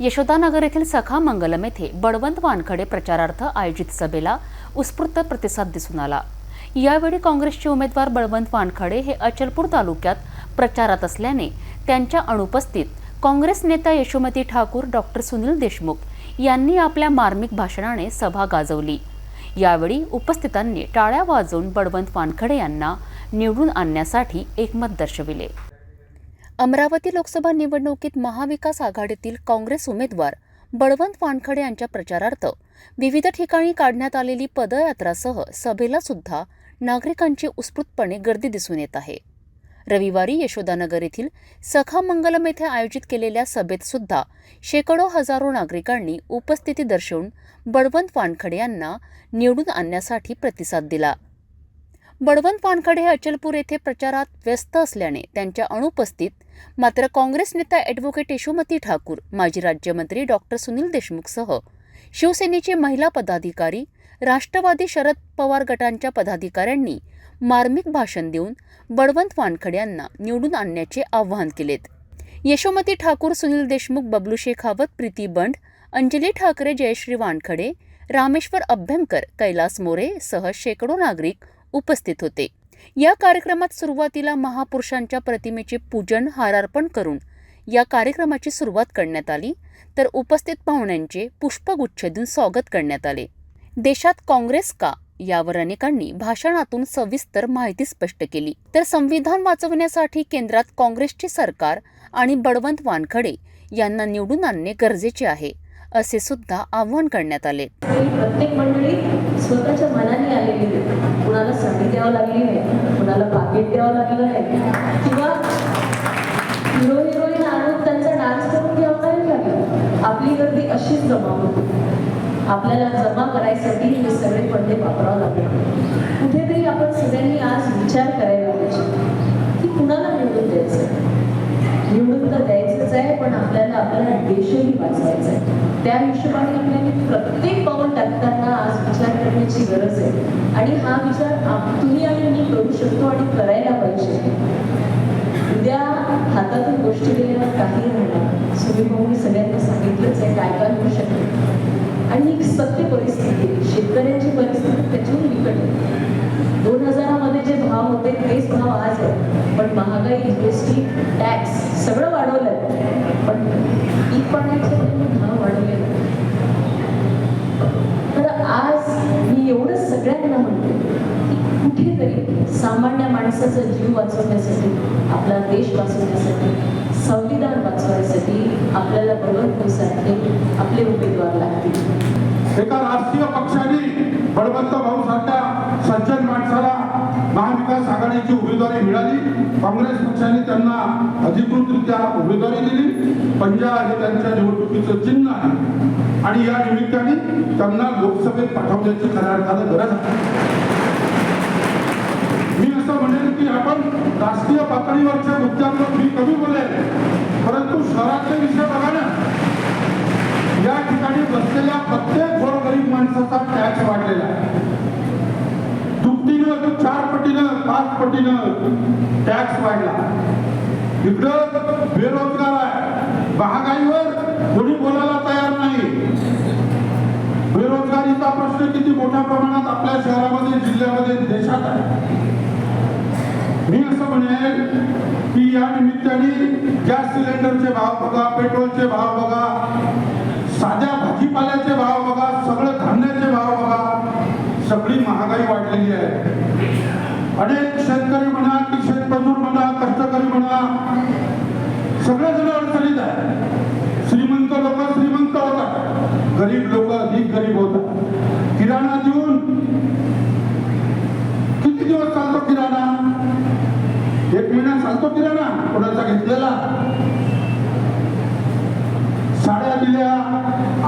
यशोदानगर येथील सखा मंगलम येथे बळवंत वानखडे प्रचारार्थ आयोजित सभेला उत्स्फूर्त प्रतिसाद दिसून आला. यावेळी काँग्रेसचे उमेदवार बळवंत वानखडे हे अचलपूर तालुक्यात प्रचारात असल्याने त्यांच्या अनुपस्थित काँग्रेस नेता यशोमती ठाकूर डॉक्टर सुनील देशमुख यांनी आपल्या मार्मिक भाषणाने सभा गाजवली. यावेळी उपस्थितांनी टाळ्या वाजवून बळवंत वानखडे यांना निवडून आणण्यासाठी एकमत दर्शविले. अमरावती लोकसभा निवडणुकीत महाविकास आघाडीतील काँग्रेस उमेदवार बळवंत वानखडे यांच्या प्रचारार्थ विविध ठिकाणी काढण्यात आलेली पदयात्रासह सभेला सुद्धा नागरिकांची उत्स्फूर्तपणे गर्दी दिसून येत आहे. रविवारी यशोदानगर येथील सखा मंगलम येथे आयोजित केलेल्या सभेत सुद्धा शेकडो हजारो नागरिकांनी उपस्थिती दर्शवून बळवंत वानखडे यांना निवडून आणण्यासाठी प्रतिसाद दिला. बळवंत वानखडे हे अचलपूर येथे प्रचारात व्यस्त असल्याने त्यांच्या अनुपस्थित मात्र काँग्रेस नेता ॲडव्होकेट यशोमती ठाकूर माजी राज्यमंत्री डॉक्टर सुनील देशमुखसह शिवसेनेचे महिला पदाधिकारी राष्ट्रवादी शरद पवार गटांच्या पदाधिकाऱ्यांनी मार्मिक भाषण देऊन बळवंत वानखडे यांना निवडून आणण्याचे आवाहन केलेत. यशोमती ठाकूर सुनील देशमुख बबलू शेखावत प्रीती बंड अंजली ठाकरे जयश्री वानखडे रामेश्वर अभ्यंकर कैलास मोरे सह शेकडो नागरिक उपस्थित होते. या कार्यक्रमात सुरुवातीला महापुरुषांच्या प्रतिमेचे पूजन हारार्पण करून या कार्यक्रमाची सुरुवात करण्यात आली. तर उपस्थित पाहुण्यांचे पुष्पगुच्छ देऊन स्वागत करण्यात आले. देशात काँग्रेस का? यावर अनेकांनी भाषणातून सविस्तर माहिती स्पष्ट केली. तर संविधान वाचवण्यासाठी केंद्रात काँग्रेसचे सरकार आणि बळवंत वानखडे यांना निवडून आणणे गरजेचे आहे असे सुद्धा आव्हान करण्यात आले. प्रत्येक मंडळी स्वतःच्या मनाने आलेली आहे. कुणाला संधी द्यावं लागली नाही कुणाला पाकिट द्यावं लागलं नाही किंवा हिरो हिरोईन आणून त्यांचा डान्स करून घ्यावं नाही. लागलं आपली गर्दी अशीच जमा होती. आपल्याला जमा करायसाठी हे सगळे पडदे वापरावं लागले. कुठेतरी आपण सगळ्यांनी आज विचार करायला पाहिजे. की कुणाला निवडून द्यायचं निवडून तर द्यायचंच आहे पण आपल्याला आपला देशही वाचवायचा आहे त्या हिशोबाने आपल्याला प्रत्येक पाऊल टाकताना आज विचार करण्याची गरज आहे. आणि हा विचार तुम्ही आणि मी करू शकतो आणि करायला पाहिजे. उद्या हातातून गोष्टी गेल्यावर काही राहणार सुनील सगळ्यांना सांगितलंच आहे काय काय होऊ शकते. आणि ही सत्य परिस्थिती शेतकऱ्यांची परिस्थिती त्याच्याहून बिकट आहे. दोन हजारामध्ये जे भाव होते तेच भाव आज आहे पण महागाई जीएसटी टॅक्स सगळं पीक पाण्याचे भाव वाढवले तर आज मी एवढंच सगळ्यांना म्हणते की कुठेतरी सामान्य माणसाचा जीव वाचवण्यासाठी आपला देश वाचवण्यासाठी संविधान वाचवण्यासाठी आपल्याला बरोबर बळवंतसारखे आपले उमेदवार लागतील. एका राष्ट्रीय पक्षाने बळवंत भाऊ सारख्या सज्जन माणसाला महाविकास आघाडीची उमेदवारी मिळाली काँग्रेस पक्षाने त्यांना अधिकृतरित्या उमेदवारी दिली. पंजा हे त्यांच्या निवडणुकीचं चिन्ह आहे. आणि या निमित्ताने त्यांना लोकसभेत पाठवण्याची खऱ्या अर्थानं गरज आहे. मी असं म्हणेन की आपण राष्ट्रीय पातळीवरच्या मुद्द्यांवर मी कमी बोलेल परंतु शहरातले विषय बघायला पाच पटीनं टॅक्स वाढला. इकडं बेरोजगार आहे. महागाईवर कोणी बोलायला तयार नाही. बेरोजगारीचा प्रश्न किती मोठ्या प्रमाणात आपल्या शहरामध्ये जिल्ह्यामध्ये देशात आहे. मी असं म्हणेन की या निमित्ताने गॅस सिलेंडरचे भाव बघा पेट्रोलचे भाव बघा साध्या भाजीपाल्याचे भाव बघा सगळं धान्याचे भाव बघा सगळी महागाई वाढलेली आहे अनेक शेतकरी म्हणा की शेतमजूर म्हणा कष्टकरी म्हणा अडचणीत आहे. श्रीमंत लोक श्रीमंत होतात. गरीब लोक अधिक गरीब होतात. किराणा देऊन किती दिवस चालतो किराणा? एक महिना चालतो किराणा. कोणाचा घेतलेला? साड्या दिल्या.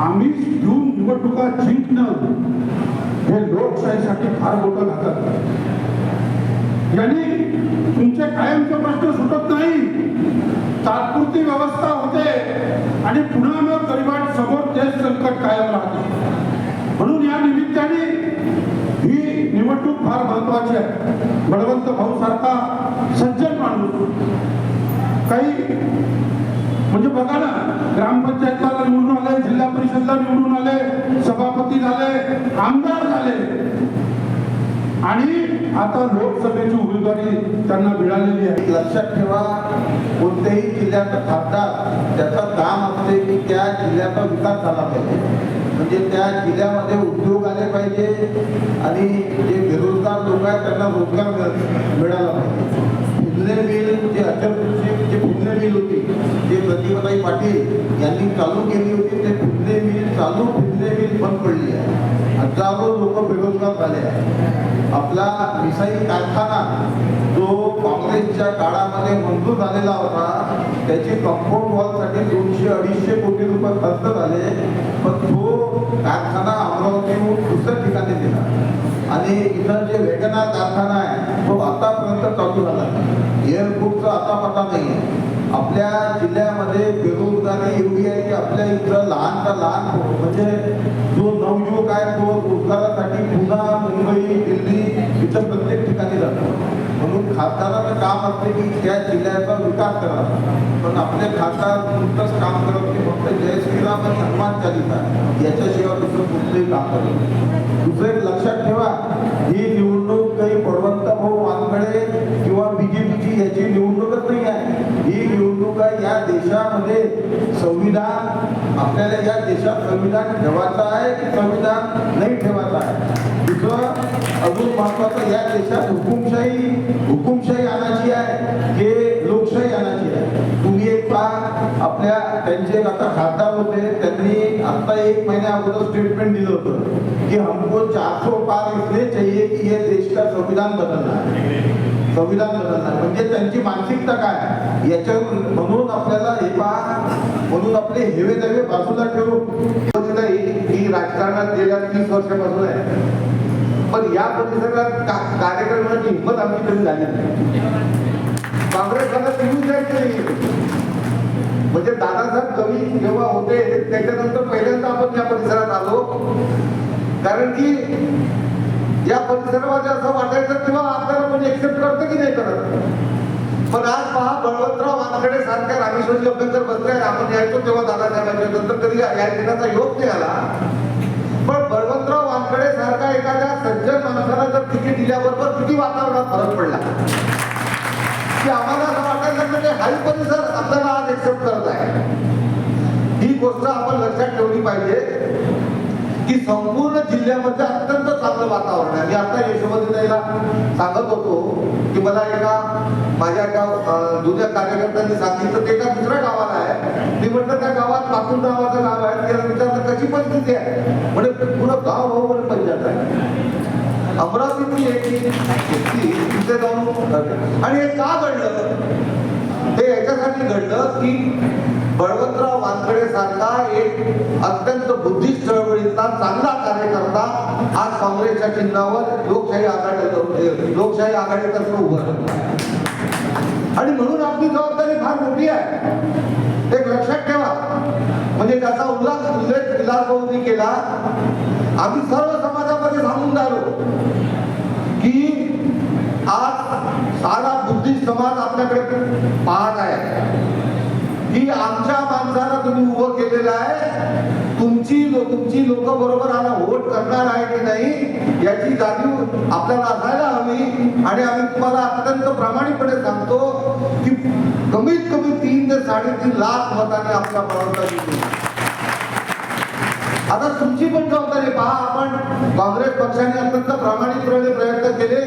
आम्ही घेऊन निवडणुका जिंकणं. हे लोकशाहीसाठी फार मोठं घातक. यांनी तुमचे कायमचे प्रश्न सुटत नाही. तात्पुरती व्यवस्था होते आणि पुन्हा मग गरिबांसमोर तेच संकट कायम राहते. म्हणून या निमित्ताने ही निवडणूक फार महत्वाची आहे. बळवंत भाऊ सारखा सज्जन माणूस. काही म्हणजे बघा ना ग्रामपंचायतला निवडून आले जिल्हा परिषदला निवडून आले सभापती झाले आमदार झाले. आणि आता लोकसभेची उमेदवारी त्यांना मिळालेली आहे. लक्षात ठेवा कोणत्याही जिल्ह्याचा खासदार त्याचं काम असते की त्या जिल्ह्याचा विकास झाला पाहिजे. म्हणजे त्या जिल्ह्यामध्ये उद्योग आले पाहिजे आणि जे बेरोजगार लोक आहेत त्यांना रोजगार मिळाला पाहिजे. फिरले मिल जे अचलपूरची जे फिरले मिल होती जे प्रतिभाताई पाटील यांनी चालू केली होती ते फिरले मिल चालू फिरले मिल बंद पडली आहे. हजारो लोक बेरोजगार झाले आहेत. आपला मिसाईल कारखाना जो काँग्रेसच्या काळामध्ये मंजूर झालेला होता त्याची कंपाऊंड वॉलसाठी दोनशे अडीचशे कोटी रुपये खर्च झाले पण तो कारखाना अमरावतीहून दुसऱ्या ठिकाणी दिला आणि इथं जे वेगना कारखाना आहे तो आतापर्यंत चालू झाला एअरपोर्टचा आता पता नाही आहे आपल्या जिल्ह्यामध्ये बेरोजगारी एवढी आहे की आपल्या इथं लहानचा लहान म्हणजे जो नवयुवक आहे तो रोजगारासाठी पुन्हा मुंबई दिल्ली इथं प्रत्येक ठिकाणी जातो. म्हणून खासदाराचं काम असते की त्या जिल्ह्याचा विकास करा पण आपले खासदार नुकतंच काम करत नाही फक्त जय श्रीराम आणि हनुमान चालिसा. याच्याशिवाय दुसरं कुठलंही काम करत दुसरे दुसरं लक्षात ठेवा ही निवडणूक काही बळवंत भाऊ वानखडे किंवा ही संविधान, आपल्याला संविधान ठेवायचं आहे की संविधान नाही ठेवायचं आहे? हुकुमशाही हुकुमशाही आणायची की लोकशाही आणायची आहे? तुम्ही एक पहा, आपल्या आता खासदार होते आता एक महिन्या अगोदर स्टेटमेंट दिलं होतं की हमको चार सौ पार इसलिए चाहिए की ये देश का संविधान बदलना है संविधान बदलणार म्हणजे त्यांची मानसिकता काय? याच्यावर म्हणून आपल्याला हे पहा. म्हणून आपले हेवे दावे बाजूला ठेवून नाही ही राजकारणात गेल्या तीस वर्षापासून आहे. पण या परिसरात का- कार्यक्रमाची हिंमत आमची कधी झाली नाही. काँग्रेसला तिरून जायचं नाही म्हणजे दादासाहेब कवी जेव्हा होते त्याच्यानंतर पहिल्यांदा आपण या परिसरात आलो. कारण की या परिसरामध्ये असं वाटायचं किंवा आपल्याला कोणी एक्सेप्ट करतं की नाही करत? पण आज पहा बळवंतराव वानखडे सारख्या रामेश्वरी अभ्यंकर बसले आपण यायचो तेव्हा दादासाहेबांच्या नंतर कधी या येण्याचा योग नाही आला. पण बळवंतराव वानखडे सारखा एखाद्या सज्जन माणसाला जर तिकीट दिल्याबरोबर किती वातावरणात फरक पडला? की आम्हाला असं वाटायचं म्हणजे हाही परिसर आपल्याला आज एक्सेप्ट करत आहे ही गोष्ट आपण लक्षात ठेवली पाहिजे. की संपूर्ण जिल्ह्यामध्ये अत्यंत चांगलं वातावरण आहे. मी आता यशोमतीला सांगत होतो की मला एका माझ्या एका जुन्या कार्यकर्त्यांनी सांगितलं ते एका दुसऱ्या गावाला आहे. मी म्हटलं त्या गावात पाकून नावाचं गाव आहे. त्याला विचारलं कशी परिस्थिती आहे? म्हणजे पूर्ण गाव भाऊ म्हणून पंचायत आहे. अमरावतीतली एक व्यक्ती तिथे जाऊन आणि हे का घडलं? ते याच्यासाठी घडलं की बळवंतराव वानखडे सारखा एक अत्यंत बुद्धिस्ट चळवळीचा चांगला कार्यकर्ता आज काँग्रेसच्या चिन्हावर लोकशाही आघाडी लोकशाही आघाडीतर्फे उभं आणि म्हणून आपली जबाबदारी फार मोठी आहे. एक लक्षात ठेवा. म्हणजे त्याचा उल्हास उल्लेख विलास केला आम्ही सर्व समाजामध्ये सांगून झालो की आज सारा बुद्धिस्ट समाज आपल्याकडे पाहत आहे की आमच्या माणसाला तुम्ही उभं केलेलं आहे. तुमची लो- तुमची लोक बरोबर आला वोट करणार आहे की नाही याची जाणीव आपल्याला असायला हवी. आणि आम्ही तुम्हाला अत्यंत प्रामाणिकपणे सांगतो की कमीत कमी तीन ते साडेतीन लाख मताने आपल्या बरोबर आता तुमची पण जबाबदारी पहा आपण काँग्रेस पक्षाने अत्यंत प्रामाणिकपणे प्रयत्न केले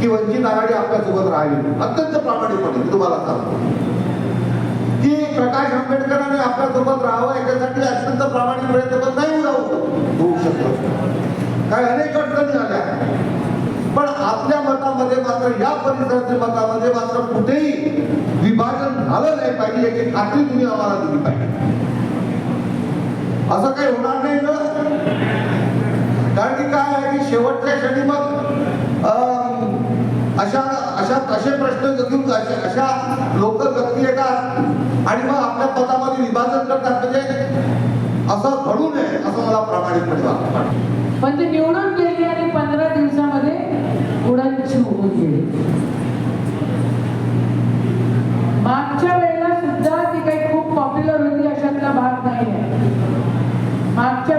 की वंचित आघाडी आपल्यासोबत राहिली. अत्यंत प्रामाणिकपणे तुम्हाला सांगतो. आंबेडकरांनी आपल्यासोबत राहावं याच्यासाठी अत्यंत प्रामाणिक प्रयत्न पण नाही राहू होऊ शकतो काय अनेक अडचणी आल्या. पण आपल्या मतामध्ये मात्र या परिसराच्या मतामध्ये मात्र कुठेही विभाजन झालं नाही पाहिजे याची खात्री तुम्ही आम्हाला दिली पाहिजे. असं काही होणार नाही ना? कारण की काय आहे की शेवटच्या क्षणी मग अशा अशा तसे प्रश्न घेऊन अशा लोक व्यक्ती येतात. आणि मग आपल्या पदामध्ये विभाजन करतात. म्हणजे असं घडू नये असं मला प्रामाणिकपणे पण ते निवडून गेली आणि पंधरा दिवसामध्ये उडन होऊन गेली. मागच्या वेळेला सुद्धा ती काही खूप पॉप्युलर होती अशातला भाग नाही आहे मागच्या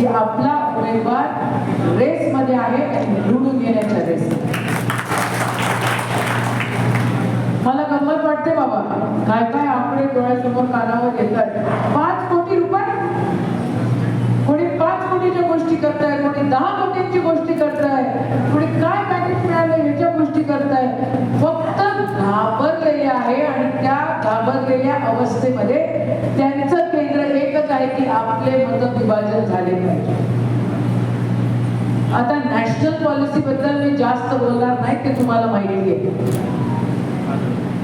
की आपला उमेदवार रेसमध्ये आहे निवडून येण्याच्या रेस मला गंमत वाटते बाबा. काय काय आकडे डोळ्यासमोर कानावर येतात. पाच कोटी रुपये? कोणी पाच कोटीच्या गोष्टी करताय कोणी दहा कोटींची गोष्टी करताय कोणी काय पॅकेज मिळालं ह्याच्या गोष्टी करताय फक्त घाबरलेले आहे आणि त्या घाबरलेल्या अवस्थेमध्ये त्यांचं केंद्र एकच आहे की आपले मत विभाजन झाले पाहिजे. आता नॅशनल पॉलिसी बद्दल मी जास्त बोलणार नाही ते तुम्हाला माहिती आहे.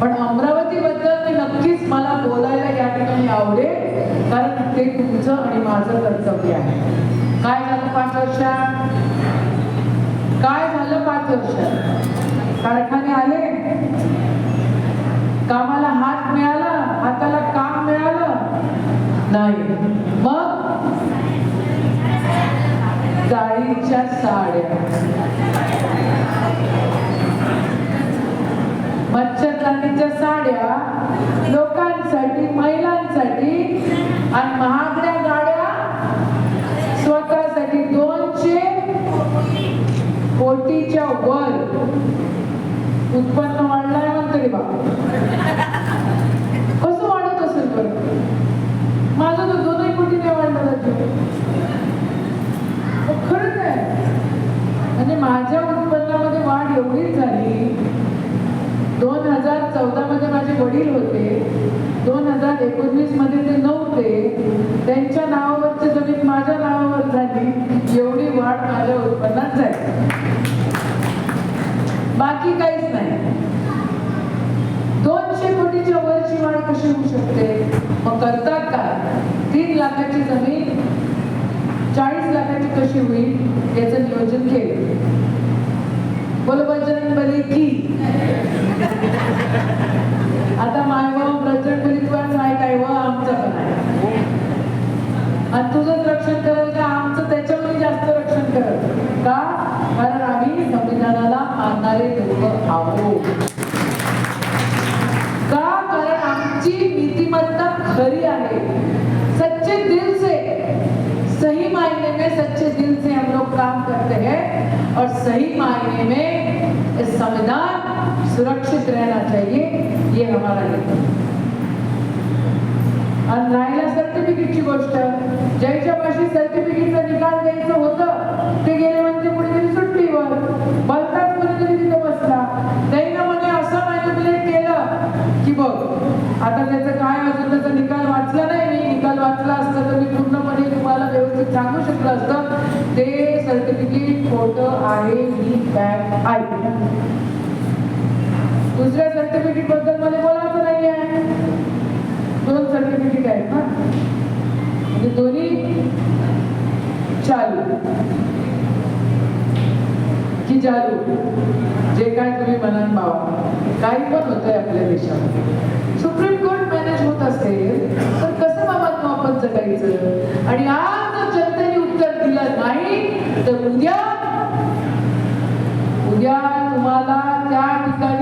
पण अमरावती बद्दल मी नक्कीच मला बोलायला या ठिकाणी आवडेल कारण ते तुमचं आणि माझं कर्तव्य आहे. काय झालं पाच वर्षात? काय झालं पाच वर्षात? कारखाने आले. कामाला हात मिळाला हाताला काम मिळालं. नाही. जाळीच्या साड्या. मच्छरदाणीच्या साड्या लोकांसाठी महिलांसाठी आणि महागड्या गाड्या स्वतःसाठी दोनशे कोटीच्या वर उत्पन्न वाढलाय म्हणतो रे बाबा कसं वाढत असेल बरं? माझं तर दोनही कोटीने वाढलं जाते. खरंच आहे म्हणजे माझ्या उत्पन्नामध्ये वाढ एवढीच झाली. दोन हजार चौदा मध्ये माझे वडील होते. दोन हजार एकोणवीसमध्ये ते नव्हते. त्यांच्या नावावरची जमीन माझ्या नावावर झाली. एवढी वाढ माझ्या उत्पन्नात झाली. बाकी काहीच नाही. दोनशे कोटीच्या वरची वाढ कशी होऊ शकते? मग करतात का? तीन लाखाची जमीन कशी होईल याचं नियोजन केलं. बलभजन बली की. आता मायबाप बजरंग बलीच नाही काय व आमचं पण आहे. आणि तुझंच रक्षण करेल का? आमचं त्याच्यावर जास्त रक्षण करत का? कारण आम्ही संविधानाला मानणारे लोक आहोत. का? कारण आमची नीतिमत्ता खरी आहे सच्चे दिल से सही मायने में सच्चे दिल से हम लोग काम करते हैं और सही मायने में इस संविधान सुरक्षित रहना चाहिए ये हमारा हेतु आणि राहिला सर्टिफिकेटची गोष्ट ज्याच्या पाशी सर्टिफिकेटचा निकाल द्यायचं होतं ते गेले म्हणजे कुठेतरी सुट्टीवर. बलतात कुठेतरी तिथे बसला. त्यानं म्हणे असं मॅनिप्युलेट केलं की बघ आता त्याचं काय अजून त्याचा निकाल वाचला नाही. सांगू शकलं असतं ते सर्टिफिकेट खोटं आहे ही बॅग आहे. दुसऱ्या सर्टिफिकेटबद्दल मला बोलायचं नाही आहे दोन सर्टिफिकेट आहेत ना? म्हणजे दोन्ही चालू. की चालू. जे काय तुम्ही मनात पावा काही पण होतंय आपल्या देशामध्ये. सुप्रीम कोर्ट मॅनेज होत असेल तर कसं बाबा तू आपण जगायचं? आणि आज तर उद्या उद्या तुम्हाला त्या ठिकाणी